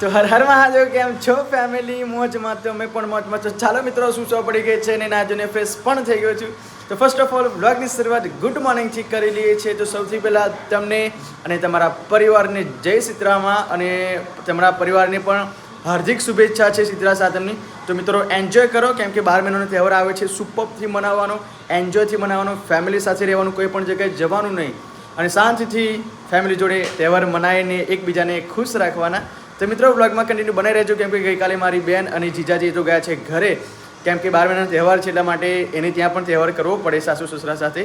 તો હર હર મહાદેવ, કેમ છો ફેમિલી મોજમાં તો અમે પણ મોજમાં છો. ચાલો મિત્રો, શું સો પડી ગઈ છે અને નાજુને ફ્રેશ પણ થઈ ગયો છું. તો ફર્સ્ટ ઓફ ઓલ બ્લોગની શરૂઆત ગુડ મોર્નિંગથી કરી લઈએ છીએ. તો સૌથી પહેલાં તમને અને તમારા પરિવારને જય સીતરામાં અને તમારા પરિવારને પણ હાર્દિક શુભેચ્છા છે સીતરા સાતમની. તો મિત્રો એન્જોય કરો. કેમ કે બાર મહિનાનો તહેવાર આવે છે સુપરથી મનાવવાનો એન્જોયથી મનાવવાનો ફેમિલી સાથે રહેવાનું કોઈ પણ જગ્યાએ જવાનું નહીં. અને શાંતિથી ફેમિલી જોડે તહેવાર મનાવીને એકબીજાને ખુશ રાખવાના. તો મિત્રો બ્લોગમાં કન્ટિન્યુ બનાવી રહેજો. કેમ કે ગઈકાલે મારી બેન અને જીજાજી તો ગયા છે ઘરે. કેમ કે બાર મહિનાનો તહેવાર છે એટલા માટે એને ત્યાં પણ તહેવાર કરવો પડે સાસુ સસરા સાથે.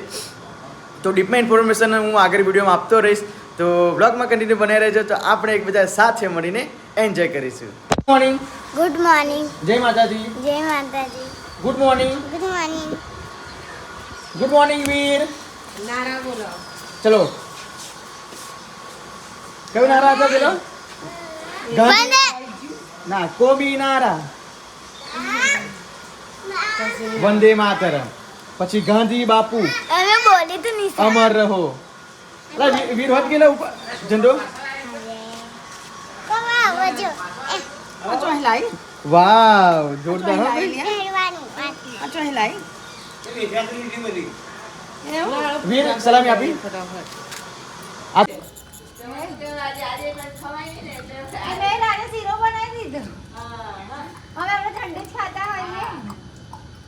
તો ડીપમાં ઇન્ફોર્મેશન હું આગળ વિડીયોમાં આપતો રહીશ. તો બ્લોગમાં કન્ટિન્યુ બનાવી રહેજો. તો આપણે એકબીજા સાથે મળીને એન્જોય કરીશું. ગુડ મોર્નિંગ ગુડ મોર્નિંગ જય માતાજી. જય માતાજી. Good morning good morning good morning વીર. નારા બોલો. ચલો. કયો નારા હતા પેલો? ના કોબી નારા. વંદે માતરમ. પછી ગાંધી બાપુ. તમે બોલી તો નહીં અમર રહો. લા, કે વીર હોત ગયેલા ઉપર ઝંડો? વાવ જોરદાર હો. વીર સલામી આપી આ અમે રાતે શીરો બનાવી દીધો અમે આપણે ઠંડુ જ ખાતા હોઈએ એ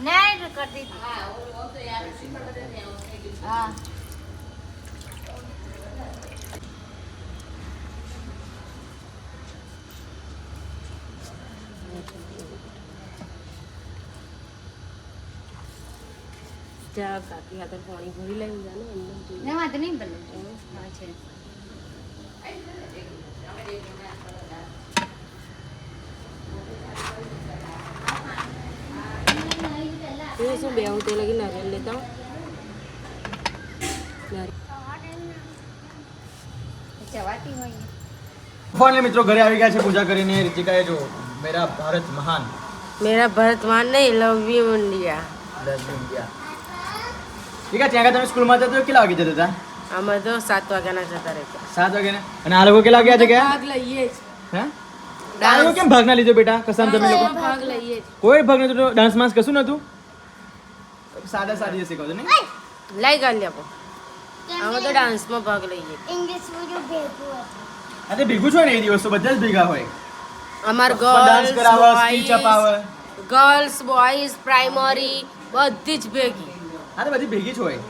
એ કરતી હતી. હા ચા કાકી હાથે પાણી ભરી લઈ જાને એમને ના વાંધો નહીં ભલે. હા છે. બે सब તે લગી નારિયેલ नारियल लेता हूँ હોય મિત્રો ઘરે આવી ગયા છે પૂજા કરીને. રીતિકાએ જો મેરા ભારત મહાન. મેરા ભરતમાન નહીં love you India love India ઠીક છે ત્યાં તમે સ્કૂલમાં હતા તો કેટલા વાગે જતા હતા? અમે તો સાત વાગ્યાના જતા રહેતા સાત વાગ્યાના. અને આ લોકો કેટલા વાગ્યા છે ગયા ભાગ લઈએ હે? ડાન્સ કેમ ભાગ ના લીધો બેટા? કસમ તમે લોકો? ભાગ લઈએ કોઈ ભાગ નતો ડાન્સ માસ કશું નતું સાદા સાદી શીખો છો ને લઈ ગાલી આપો અમે તો ડાન્સમાં ભાગ લઈએ ઇંગ્લિશ બધું ભેગું હતું આ તે ભેગું છો ને એ દિવસ તો બધા જ ભેગા હોય અમાર ડાન્સ ગર્લ્સ કરાવે સ્પીચ અપાવે ગર્લ્સ બોયઝ પ્રાઇમરી બધી જ ભેગી આ તો બધી ભેગી જ હોય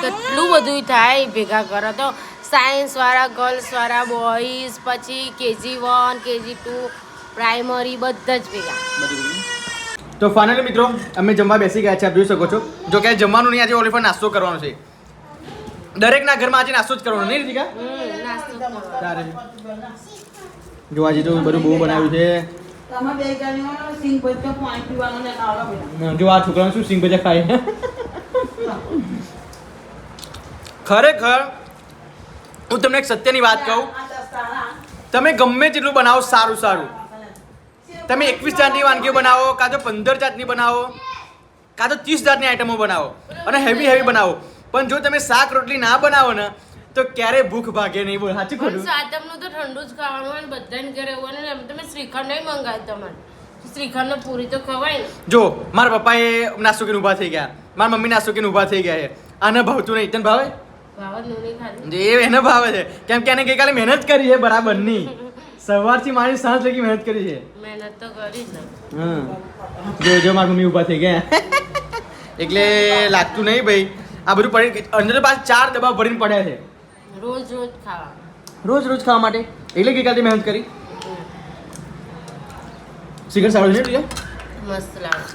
કેટલું બધું થાય ભેગા કરો તો સાયન્સ વાળા ગર્લ્સ વાળા બોયઝ પછી KG one KG two primary બધા જ ભેગા તો ફાઇનલી મિત્રો, અમે જમવા બેસી ગયા છે, આપ જોઈ શકો છો. જો કે જમવાનું નહીં, આજે ઓલી પર નાસ્તો કરવાનો છે. દરેકના ઘરમાં આજે નાસ્તો જ કરવાનો, નહીં રીતિકા. જો આજે તો બધું બહુ બનાવ્યું છે. પાણી જો આ છોકરાને શું સિંગ ભજા ખાય? ખરેખર, હું તમને એક સત્યની વાત કહું. તમે ગમે તેટલું બનાવો, સારું સારું. તમે એકવીસ જાતની વાનગીઓ બનાવો કાં તો પંદર જાતની બનાવો કાં તો ત્રીસ જાતની આઈટમો બનાવો અને હેવી હેવી બનાવો. પણ જો તમે શાક રોટલી ના બનાવો ને તો ક્યારેય ભૂખ ભાગે નહીં બોલ સાચું ખોટું સાતમનું તો ઠંડુ જ ખાવાનું હોય બધાને ઘરે હોય ને તમે શ્રીખંડ નહીં મંગાવ્યું તમારે. શ્રીખંડ પૂરી તો ખવાય ને. જો મારા પપ્પાએ નાસ્તો કરીને ઊભા થઈ ગયા. મારા મમ્મી નાસુકીન ઊભા થઈ ગયા છે. આને ભાવતું નહીં. તને ભાવે? નહીં એને ભાવે છે. કેમ કે એને ગઈકાલે મહેનત કરી છે બરાબરની સવારથી મારી સાંજ લગી મહેનત કરી છે. મહેનત તો કરી જ ને. હા જો જો મારી મમ્મી ઊભા થઈ ગયા. એટલે લાગતું નહીં ભાઈ. આ બધું પડી અંદર પાસ ચાર ડબ્બા ભરીને પડ્યા છે. રોજ રોજ ખાવા રોજ રોજ ખાવા માટે? એટલે ગઈકાલે મહેનત કરી? સિગર સારું છે ને મસ્ત લાગે.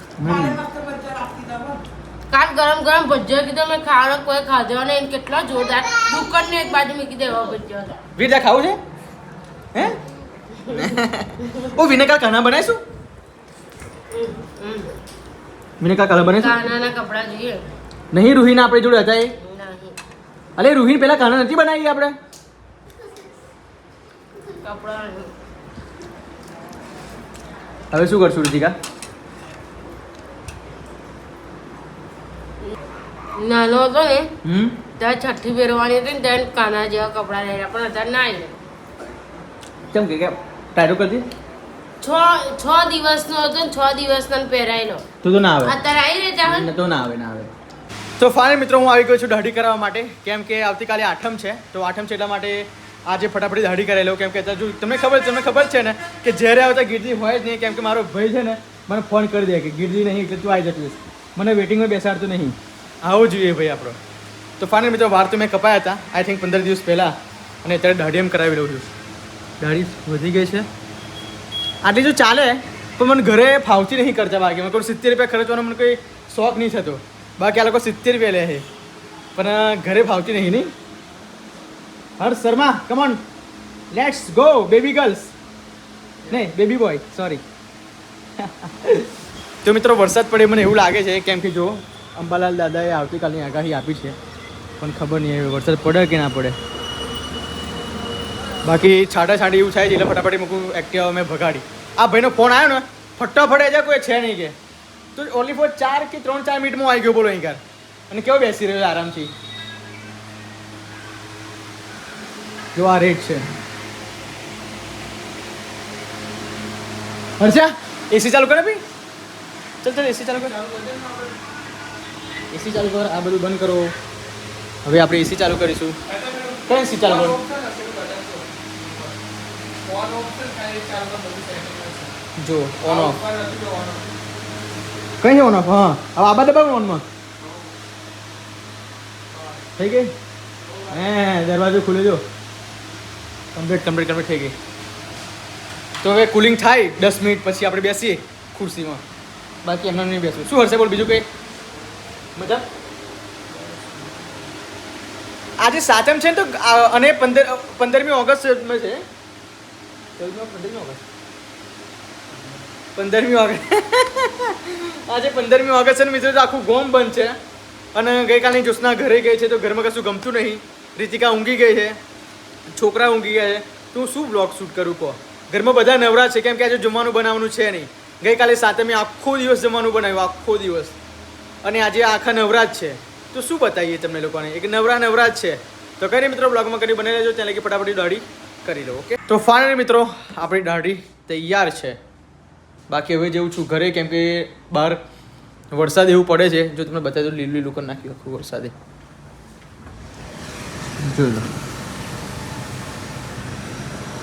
કાલ ગરમ ગરમ ભજીયા કીધો મેં ખાવાનો કોઈ ખાધો નહીં. કેટલા જોરદાર. દુકાન એક બાજુ મૂકી દેવા ભજીયા હતા. વીર ત્યાં ખાવું છે? હે? ઓ વિનેકા કાના બનાવીશું વિનેકા કા કલર બને છે કાનાના કપડાં જોઈએ નહીં રૂહીના આપણે જોડે હતા એ અરે રૂહીન પેલા કાના નથી બનાવી આપણે કપડાં હવે શું કરશું રુચિકા નાનો હતો ને હમ ત્યારે છઠ્ઠી પહેરવાની હતી ને ત્યાં કાના જેવા કપડાં લેલા પણ અત્યારે ના કેમ કે કેમ ટાયરો કદી? છ છ દિવસનો હતો ને છ દિવસનો પહેરાયેલો તું તો ના આવે. અત્યારે આવી રહે ચાહન તો ના આવે ના આવે. તો ફાઇનલ મિત્રો હું આવી ગયો છું દાઢી કરાવવા માટે. કેમ કે આવતીકાલે આઠમ છે તો આઠમ છે એટલા માટે આજે ફટાફટ દાઢી કરાવી લઉં કેમ કે અત્યારે જો તમને ખબર તમને ખબર છે ને કે જ્યારે આવતા ગીરજી હોય જ નહીં કેમ કે મારો ભાઈ છે ને મને ફોન કરી દે કે ગીરજી નહીં એટલે તું આવી જતું મને વેટિંગમાં બેસાડતું નહીં. આવું જોઈએ ભાઈ આપણો. તો ફાઇનલ મિત્રો વાર તો મેં કપાયા હતા આઈ થિંક પંદર દિવસ પહેલાં અને અત્યારે દાઢી એમ કરાવી લઉં છું. દાઢી વધી ગઈ છે. આટલી જો ચાલે, પણ મને ઘરે ફાવતી નહીં કરતા બાકી. મને કોઈ સિત્તેર રૂપિયા ખર્ચવાનો મને કોઈ શોખ નહીં થતો. બાકી આ લોકો સિત્તેર રૂપિયા લે છે. પણ ઘરે ફાવતી નહીં નહીં. Harsh Sharma come on let's go baby girls નહીં બેબી બોય સોરી તો મિત્રો, વરસાદ પડે મને એવું લાગે છે, કેમ કે જો, અંબાલાલ દાદાએ આવતીકાલની આગાહી આપી છે. પણ ખબર નહીં, વરસાદ પડે કે ના પડે. બાકી છાટા છાંટી એવું થાય છે, એટલે ફટાફટ મૂકું એક્ટિવા મેં ભગાડી. આ ભાઈનો ફોન આવ્યો ને, ફટાફટ જાય કોઈ છે નહીં કે. તો ઓનલી ફોર ચાર કે ત્રણ, ચાર મિનિટમાં આવી ગયો બોલો અહીં અને કેવો બેસી રહ્યો આરામથી? જો આ રેટ છે. હર્ષા એસી ચાલુ કરે ભાઈ. ચલ, ચાલ એસી ચાલુ કર. એસી ચાલુ કર, આ બધું બંધ કરો. હવે આપણે એસી ચાલુ કરીશું. કઈ એસી ચાલુ કરો? જો ઓન ઓફ કઈ ઓન ઓફ હા. હવે આ બધા બરાબર ઓનમાં થઈ ગઈ? હે દરવાજો ખુલ્યો જો. કમ્પ્લીટ કમ્પ્લીટ કમ્પ્લીટ થઈ ગઈ. તો હવે કુલિંગ થાય દસ મિનિટ પછી આપણે બેસીએ ખુરશીમાં. બાકી એમને નહીં બેસવું. શું હશે બોલ બીજું કંઈ? મજા? આજે સાતમ છે ને તો અને પંદર પંદરમી ઓગસ્ટમાં છે. પંદરમી ઓગસ્ટ. આજે પંદરમી ઓગસ્ટ છે મિત્રો આખું ગોમ બંધ છે. અને ગઈકાલની જોશના ઘરે ગઈ છે, તો ઘરમાં કશું ગમતું નહીં. રીતિકા ઊંઘી ગઈ છે, છોકરા ઊંઘી ગયા છે. તો શું બ્લોગ શૂટ કરું કહો? ઘરમાં બધા નવરા છે, કેમ કે આજે જમવાનું બનાવવાનું છે નહીં. ગઈકાલે સાતમે આખો દિવસ જમવાનું બનાવ્યું, આખો દિવસ. અને આજે આખા નવરા જ છે. તો શું બતાવીએ તમને લોકોને? એક નવરા નવરા જ છે. તો કઈ મિત્રો બ્લોગમાં કરી બને રહેજો ત્યાં લગી ફટાફટી દાઢી કરી લો ઓકે તો ફાઇનલી મિત્રો, આપણી દાઢી તૈયાર છે. બાકી હવે જેવું છું ઘરે, કેમ કે બહાર વરસાદ એવું પડે છે. જો તમને બતાવી દઉં, લીલું લીલું કરી નાખ્યું આખું વરસાદે.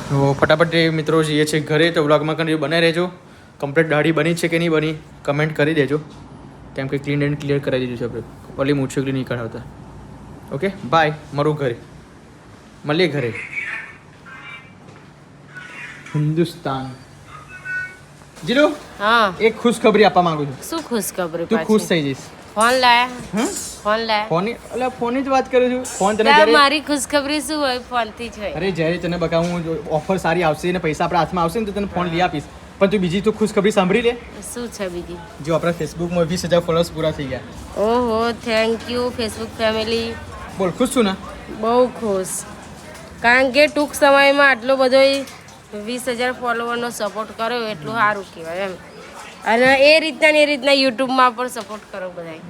તો ફટાફટ મિત્રો જઈએ છે ઘરે, તો વ્લોગમાં કરી બને રહેજો. કમ્પ્લીટ દાઢી બની છે કે નહીં બની કમેન્ટ કરી દેજો. કેમ કે ક્લીન એન્ડ ક્લિયર કરાવી દીધું છે આપણે. ઓલી મૂછકલી નહીં કરાવતા ઓકે બાય મારું ઘરે. મળીએ ઘરે. હિન્દુસ્તાન. જીરો હા. એક ખુશખબરી આપવા માંગુ છું. શું ખુશખબરી તું ખુશ થઈ જઈશ. ફોન લાયા. ફોન લાયા. ફોન એટલે ફોન જ વાત કરું છું. ફોન તને જ્યારે મારી ખુશખબરી શું હોય? ફોનથી જ હોય. અરે જ્યારે તને બકાવું ઓફર સારી આવશે અને પૈસા આપણા હાથમાં આવશે ને તો તને ફોન લઈ આપીશ. પણ તું બીજી તો ખુશખબરી સાંભળી લે. શું છે બીજી? જો આપણા ફેસબુકમાં વીસ હજાર ફોલોઅર્સ પૂરા થઈ ગયા. ઓહો થેન્ક યુ ફેસબુક ફેમિલી બોલ ખુશ છું ને? બહુ ખુશ. કારણ કે ટૂંક સમયમાં આટલો બધો વીસ હજાર ફોલોવરનો સપોર્ટ કર્યો એટલું સારું કહેવાય એમ. અને એ રીતના એ રીતના યુટ્યુબમાં પણ સપોર્ટ કરો બધાય.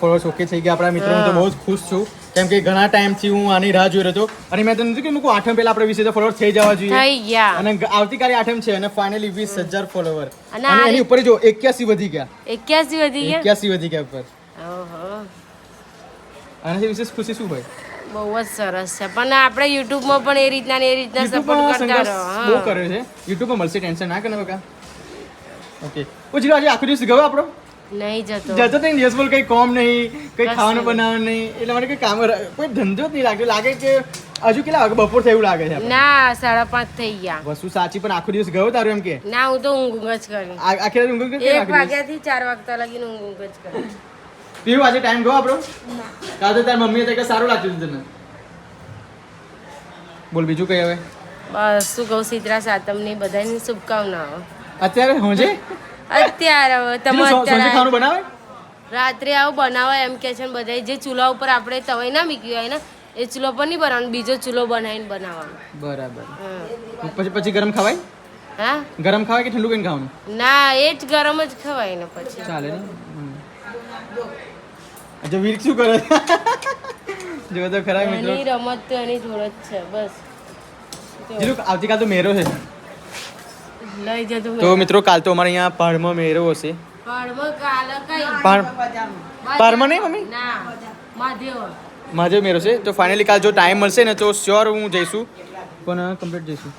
ફોલોઅર્સ ઓકે થઈ ગયા આપણા મિત્રો હું તો બહુ જ ખુશ છું. કેમ કે ઘણા ટાઈમથી હું આની રાહ જોઈ રહ્યો હતો અને મેં તને કીધું કે આઠમ પહેલા આપણે વીસ હજાર ફોલોઅર થઈ જવા જોઈએ. થઈ ગયા. અને આવતીકાલે આઠમ છે અને ફાઇનલી વીસ હજાર ફોલોવર અને એની ઉપર જો એક્યાસી વધી ગયા. એક્યાસી વધી ગયા? એક્યાસી વધી ગયા ઉપર. ઓહો. આનાથી વિશેષ ખુશી શું ભાઈ બહુ જ સરસ છે. પણ આપણે યુટ્યુબમાં પણ એ રીતના ને એ રીતના સપોર્ટ કરતા રહો બહુ કરે છે. યુટ્યુબમાં મળશે ટેન્શન ના કરે બકા. ઓકે. ઓ જીરો આજે આખો દિવસ ગયો આપણો? નહીં જતો. જતો નહીં દિવસ બોલ કઈ કોમ નહીં કઈ ખાવાનું બનાવવાનું નહીં એટલે મને કઈ કામ કોઈ ધંધો જ નહીં લાગતો. લાગે કે હજુ કેટલા વાગે બપોર થયું લાગે છે ના સાડા પાંચ થઈ ગયા. વસ્તુ સાચી પણ આખો દિવસ ગયો તારું એમ કે? ના હું તો ઊંઘ જ કરી. આખી રાત ઊંઘ કરી એક? વાગ્યાથી ચાર વાગતા લગીને ઊંઘ જ કરી. પીવું આજે ટાઈમ ગયો આપણો? કાં તો તારી મમ્મીએ તો કે સારું લાગ્યું તને. બોલ બીજું કઈ હવે? બસ શું કહું શીતળા સાતમની બધાની શુભકામનાઓ. અત્યારે હોજે અત્યારે હવે તમે અત્યારે ખાવાનું બનાવે? રાત્રે આવું બનાવો એમ કે છે બધા જે ચૂલા ઉપર આપણે તવાઈ ના મૂક્યું હોય ને એ ચૂલો પર નહીં બનાવવાનું બીજો ચૂલો બનાવીને બનાવવાનો. બરાબર. હા. પછી પછી ગરમ ખવાય? હા? ગરમ ખાવાય કે ઠંડુ કરીને ખાવાનું? ના એ જ ગરમ જ ખવાય ને પછી. ચાલે ને. અચ્છા વીર શું કરે જો તો ખરા મિત્રો. એની રમત તો એની જોડે જ છે બસ. જીલુક આવતીકાલ તો મેરો છે. લઈ જજો તો મિત્રો કાલ તો અમારે અહીંયા પહાડમાં મેરો હશે. પહાડમાં કાલ કઈ? પહાડ પહાડમાં નહીં મમ્મી? ના માધેવ માધેવ મેરો છે. તો ફાઇનલી કાલ જો ટાઈમ મળશે ને તો શ્યોર હું જઈશું. પણ કમ્પ્લીટ જઈશું.